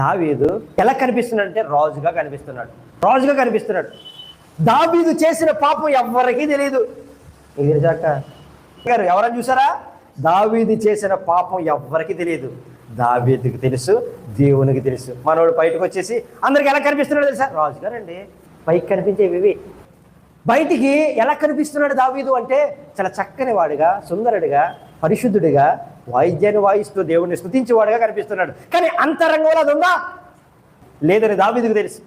దావీదు ఎలా కనిపిస్తున్నాడు అంటే రాజుగా కనిపిస్తున్నాడు. రాజుగా కనిపిస్తున్నాడు. దావీదు చేసిన పాపం ఎవరికీ తెలియదు గారు ఎవరైనా చూసారా? దావీది చేసిన పాపం ఎవ్వరికి తెలియదు దావీదికి తెలుసు దేవునికి తెలుసు. మనోడు బయటకు వచ్చేసి అందరికి ఎలా కనిపిస్తున్నాడు తెలుసా? రాజుగారండి పైకి కనిపించేవి బయటికి ఎలా కనిపిస్తున్నాడు దావీదు అంటే చాలా చక్కని వాడుగా సుందరుడిగా పరిశుద్ధుడిగా వాయిద్యాన్ని వాయిస్తూ దేవుడిని స్తుతించేవాడుగా కనిపిస్తున్నాడు. కానీ అంతరంగంలో అది ఉందా? లేదని దావీదుకు తెలుసు.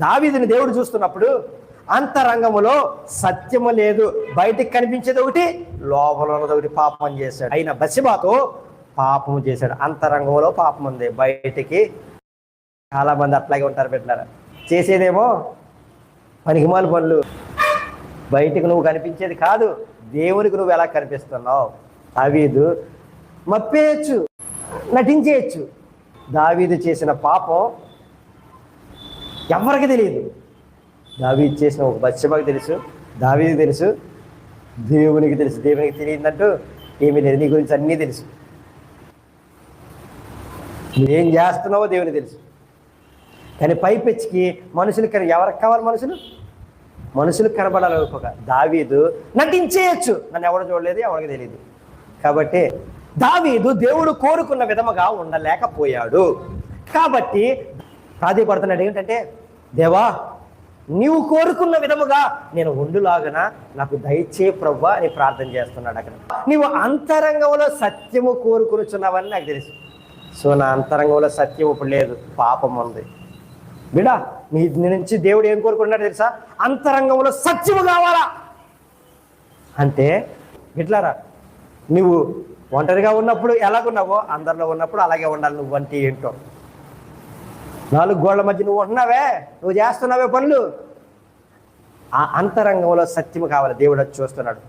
దావీదుని దేవుడు చూస్తున్నప్పుడు అంతరంగములో సత్యము లేదు. బయటికి కనిపించేది ఒకటి లోపల ఉన్నది ఒకటి పాపం చేశాడు. అయిన బసిబాతో పాపం చేశాడు. అంతరంగంలో పాపం ఉంది. బయటికి చాలా మంది అట్లాగే ఉంటారు పెట్టినారు. చేసేదేమో పనికిమాల పనులు. బయటికి నువ్వు కనిపించేది కాదు. దేవునికి నువ్వు ఎలా కనిపిస్తున్నావు? దావీదు మప్పేయచ్చు నటించేయచ్చు. దావీదు చేసిన పాపం ఎవరికి తెలియదు? దావీదు చేసిన ఒక బచ్చబాకి తెలుసు దావీదు తెలుసు దేవునికి తెలుసు. దేవునికి తెలియదంటూ ఏమీ లేదు. నీ గురించి అన్నీ తెలుసు. నువ్వేం చేస్తున్నావో దేవుని తెలుసు. కానీ పైపెచ్చికి మనుషులు కన ఎవరికి కావాలి మనుషులు? మనుషులు కనబడాలి ఒక దావీదు నటించేయచ్చు. నన్ను ఎవరు చూడలేదు? ఎవరికి తెలియదు. కాబట్టి దావీదు దేవుడు కోరుకున్న విధముగా ఉండలేకపోయాడు. కాబట్టి ప్రాధాయపడుతున్నాడు ఏంటంటే దేవా నీవు కోరుకున్న విధముగా నేను ఉండులాగన నాకు దయచే ప్రవ్వా అని ప్రార్థన చేస్తున్నాడు అక్కడ. నీవు అంతరంగంలో సత్యము కోరుకునిచున్నావని నాకు తెలుసు. సో నా అంతరంగంలో సత్యం ఇప్పుడు లేదు పాపం ఉంది. బిడా నీ నుంచి దేవుడు ఏం కోరుకుంటున్నాడు తెలుసా? అంతరంగంలో సత్యము కావాలా? అంటే ఇట్లారా నువ్వు ఒంటరిగా ఉన్నప్పుడు ఎలాగున్నావో అందరిలో ఉన్నప్పుడు అలాగే ఉండాలి నువ్వు అంటే ఏంటో. నాలుగు గోళ్ళ మధ్య నువ్వు ఉంటున్నావే నువ్వు చేస్తున్నావే పనులు. ఆ అంతరంగంలో సత్యము కావాలి దేవుడు చూస్తున్నాడు.